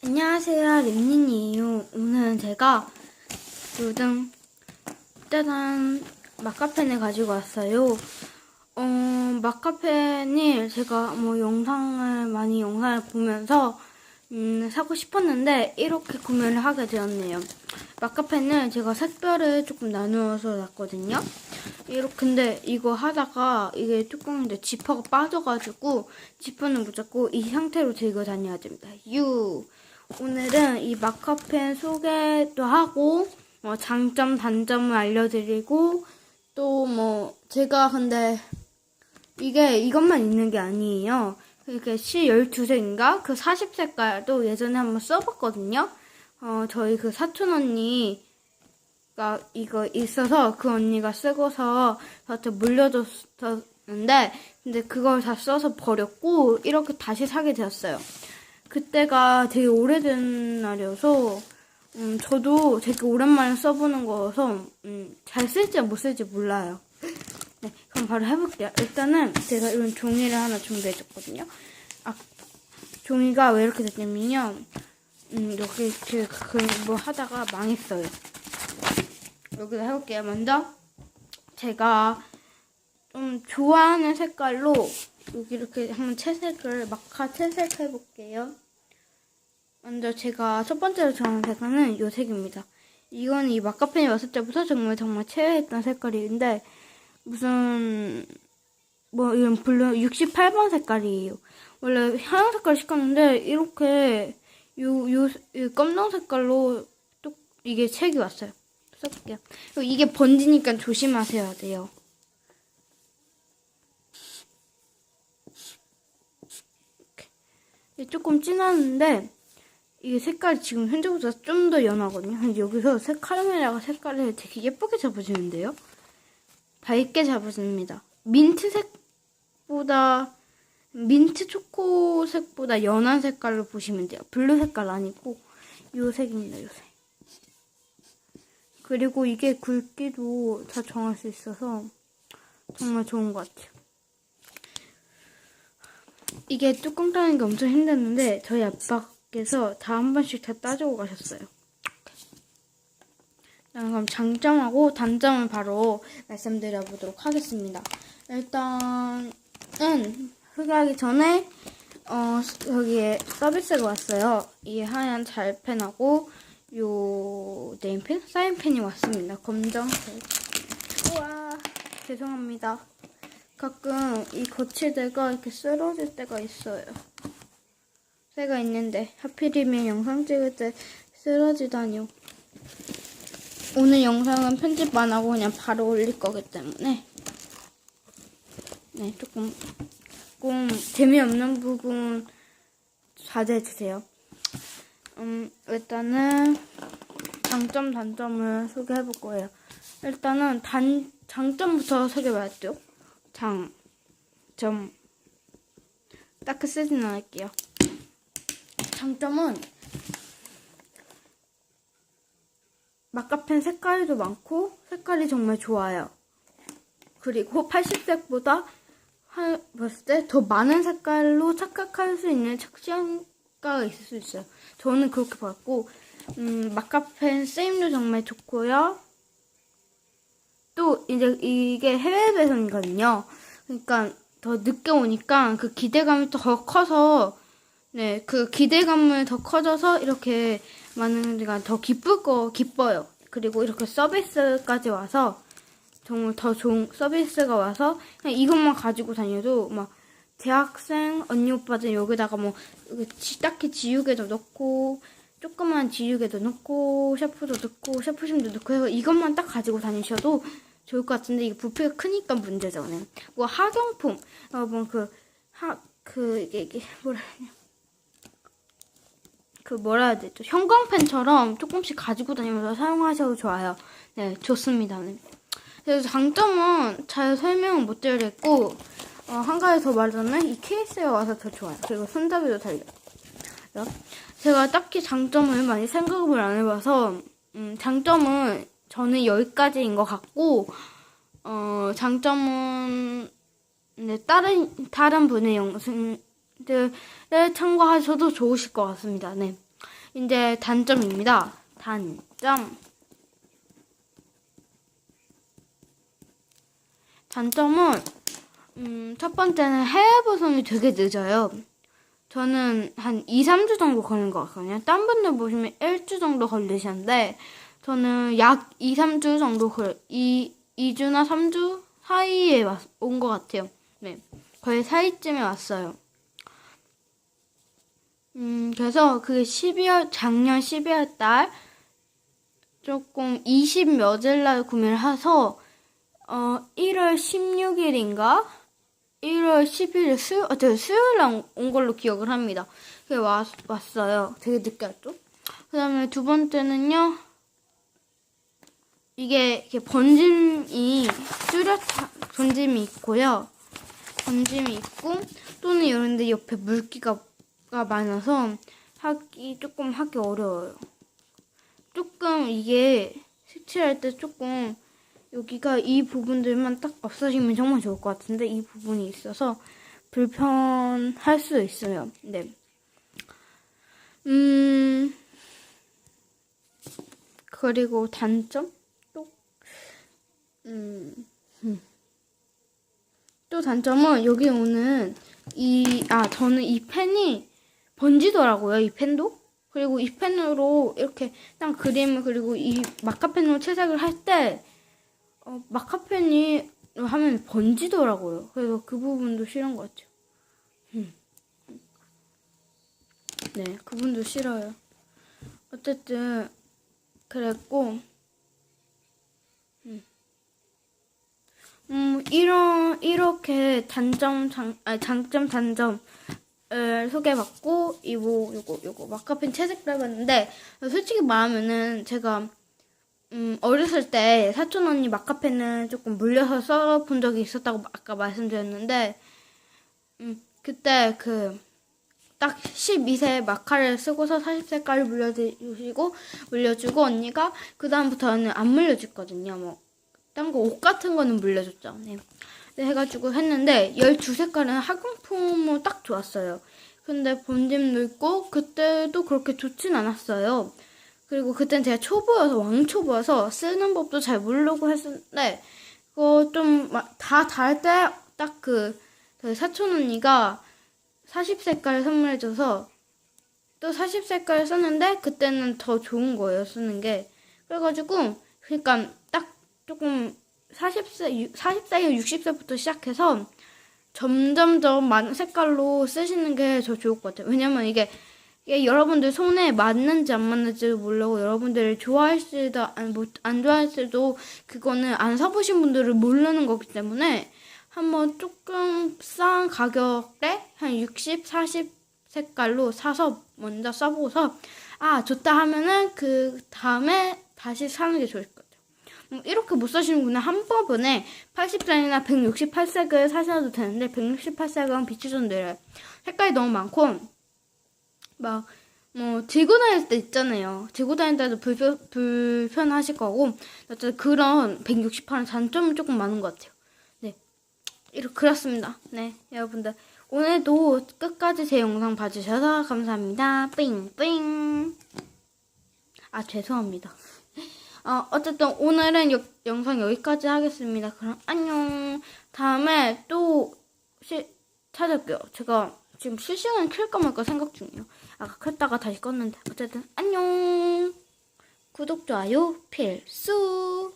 안녕하세요, 린nin이에요. 오늘은 제가 요즘 짜잔 마카펜을 가지고 왔어요. 어, 마카펜이 제가 뭐 영상을 많이 영상을 보면서 음, 사고 싶었는데 이렇게 구매를 하게 되었네요. 마카펜을 제가 색별을 조금 나누어서 놨거든요. 이렇게 근데 이거 하다가 이게 뚜껑인데 지퍼가 빠져가지고 지퍼는 못 잡고 이 상태로 들고 다녀야 됩니다. 유. 오늘은 이 마카펜 소개도 하고 어, 장점 단점을 알려드리고 또 뭐 제가 근데 이게 이것만 있는 게 아니에요. 이렇게 시 12색인가? 그 40색깔도 예전에 한번 써봤거든요. 어, 저희 그 사촌 언니가 이거 있어서 그 언니가 쓰고서 저한테 물려줬었는데, 근데 그걸 다 써서 버렸고, 이렇게 다시 사게 되었어요. 그때가 되게 오래된 날이어서, 음, 저도 되게 오랜만에 써보는 거여서, 음, 잘 쓸지 못 쓸지 몰라요. 네, 그럼 바로 해볼게요. 일단은 제가 이런 종이를 하나 준비해줬거든요. 아, 종이가 왜 이렇게 됐냐면요. 음, 여기 이렇게 그뭐 하다가 망했어요. 여기서 해볼게요. 먼저 제가 좀 좋아하는 색깔로 여기 이렇게 한번 채색을 마카 채색 해 볼게요. 먼저 제가 첫 번째로 좋아하는 색깔은 이 색입니다. 이건 이 마카펜이 왔을 때부터 정말 정말 최애했던 색깔인데 무슨 뭐 이런 블루 68번 색깔이에요. 원래 하얀 색깔 시켰는데 이렇게 요, 요, 요 검정 색깔로 또 이게 책이 왔어요. 써볼게요. 이게 번지니까 조심하셔야 돼요. 이렇게. 이게 조금 진하는데 이게 색깔이 지금 현재보다 좀 더 연하거든요. 여기서 색 카메라가 색깔을 되게 예쁘게 잡아주는데요. 밝게 잡아줍니다. 민트색보다 민트 초코색보다 연한 색깔로 보시면 돼요. 블루 색깔 아니고 요 색입니다. 요 색. 그리고 이게 굵기도 다 정할 수 있어서 정말 좋은 것 같아요. 이게 뚜껑 따는 게 엄청 힘들었는데 저희 아빠께서 다 한 번씩 다 따주고 가셨어요. 자, 그럼 장점하고 단점을 바로 말씀드려 보도록 하겠습니다. 일단은 소개하기 전에 어 여기에 서비스가 왔어요. 이 하얀 잘펜하고 요 네임펜, 사인펜이 왔습니다. 검정색. 우와 죄송합니다. 가끔 이 거치대가 이렇게 쓰러질 때가 있어요. 새가 있는데 하필이면 영상 찍을 때 쓰러지다니요. 오늘 영상은 편집 안 하고 그냥 바로 올릴 거기 때문에 네 조금 조금 재미없는 부분 자제해 주세요. 음 일단은 장점 단점을 소개해 볼 거예요. 일단은 단 장점부터 소개해봐야죠. 장점 딱히 쓰진 않을게요. 장점은 마카펜 색깔도 많고 색깔이 정말 좋아요. 그리고 80색보다 하, 봤을 때 더 많은 색깔로 착각할 수 있는 착시한가가 있을 수 있어요. 저는 그렇게 봤고 음, 마카펜 쓰임도 정말 좋고요. 또 이제 이게 해외 배송이거든요. 그러니까 더 늦게 오니까 그 기대감이 더 커서 네, 그 기대감을 더 커져서 이렇게 많은 데가 더 기쁠 거 기뻐요. 그리고 이렇게 서비스까지 와서 정말 더 좋은 서비스가 와서 그냥 이것만 가지고 다녀도 막 대학생 언니 오빠들 여기다가 뭐 지- 딱히 지우개도 넣고 조그만 지우개도 넣고 샤프도 넣고 샤프심도 넣고 해서 이것만 딱 가지고 다니셔도 좋을 것 같은데 이게 부피가 크니까 문제죠. 네. 뭐 학용품 어 뭐그 하 그 이게 이게 뭐라 되냐. 그 뭐라 해야 되죠? 형광펜처럼 조금씩 가지고 다니면서 사용하셔도 좋아요. 네, 좋습니다. 네. 그래서 장점은 잘 설명은 못 드리겠고 어, 한 가지 더 말하자면 이 케이스가 와서 더 좋아요. 그리고 손잡이도 달려요. 제가 딱히 장점을 많이 생각을 안 해봐서 음, 장점은 저는 여기까지인 것 같고 어, 장점은 네, 다른 다른 분의 영상들을 참고하셔도 좋으실 것 같습니다. 네. 이제 단점입니다. 단점. 단점은 음, 첫 번째는 해외 보송이 되게 늦어요. 저는 한 2, 3주 정도 걸린 것 같거든요. 딴 분들 보시면 1주 정도 걸리시는데, 저는 약 2, 3주 정도 걸, 2, 2주나 3주 사이에 온 것 같아요. 네. 거의 사이쯤에 왔어요. 음, 그래서 그게 12월, 작년 12월 달, 조금 20 몇일 날 구매를 해서, 어, 1월 16일인가? 1월 10일 수요, 어제 수요일 날온 걸로 기억을 합니다. 그게 왔, 왔어요. 되게 늦게 왔죠? 그 다음에 두 번째는요, 이게 이렇게 번짐이 뚜렷한 번짐이 있고요. 번짐이 있고 또는 이런데 옆에 물기가 가 많아서 하기 조금 하기 어려워요. 조금 이게 색칠할 때 조금 여기가 이 부분들만 딱 없어지면 정말 좋을 것 같은데 이 부분이 있어서 불편할 수 있어요. 네. 음 그리고 단점 또 음. 음. 또 단점은 여기 오는 이, 아, 저는 이 펜이 번지더라고요, 이 펜도. 그리고 이 펜으로 이렇게 딱 그림을 그리고 이 마카펜으로 채색을 할 때, 어, 마카펜이 하면 번지더라고요. 그래서 그 부분도 싫은 것 같아요. 음. 네, 그 부분도 싫어요. 어쨌든, 그랬고, 음, 이런, 이렇게 단점, 장, 아니, 장점, 단점 을 소개해봤고, 이거, 요거, 요거, 마카펜 채색도 해봤는데, 솔직히 말하면은, 제가, 음, 어렸을 때 사촌 언니 마카펜은 조금 물려서 써본 적이 있었다고 아까 말씀드렸는데, 음, 그때 그, 딱 12세 마카를 쓰고서 40세까지 물려주시고, 물려주고, 언니가, 그 다음부터는 안 물려줬거든요, 뭐. 딴 거 옷 같은 거는 물려줬죠. 네. 네, 해가지고 했는데 12색깔은 학용품으로 딱 좋았어요. 근데 본짐도 있고 그때도 그렇게 좋진 않았어요. 그리고 그땐 제가 초보여서 왕초보여서 쓰는 법도 잘 모르고 했는데 그거 좀 다 달 때 딱그 사촌 언니가 40색깔 선물해줘서 또 40색깔 썼는데 그때는 더 좋은 거예요 쓰는 게 그래가지고 그러니까 딱 조금 40세, 40세나 60세부터 시작해서 점점점 많은 색깔로 쓰시는 게 더 좋을 것 같아요. 왜냐면 이게, 이게 여러분들 손에 맞는지 안 맞는지도 모르고 여러분들을 좋아할지도 안, 뭐, 안 좋아할지도 그거는 안 사보신 분들을 모르는 거기 때문에 한번 조금 싼 가격에 한 60, 40 색깔로 사서 먼저 써보고서 아 좋다 하면은 그 다음에 다시 사는 게 좋을 것 같아요. 음, 이렇게 못 사시는구나. 한꺼번에 80색이나 168색을 사셔도 되는데 168색은 빛이 좀 느려요. 색깔이 너무 많고 막 뭐 들고 다닐 때 있잖아요. 들고 다닐 때도 불편, 불편하실 거고 어쨌든 그런 168은 단점이 조금 많은 것 같아요. 네. 이렇게 그렇습니다. 네, 여러분들 오늘도 끝까지 제 영상 봐주셔서 감사합니다. 삥 삥. 아 죄송합니다. 어, 어쨌든 오늘은 여, 영상 여기까지 하겠습니다. 그럼 안녕. 다음에 또 시, 찾을게요. 제가 지금 실시간 킬까 말까 생각 중이에요. 아까 켰다가 다시 껐는데. 어쨌든 안녕. 구독, 좋아요 필수.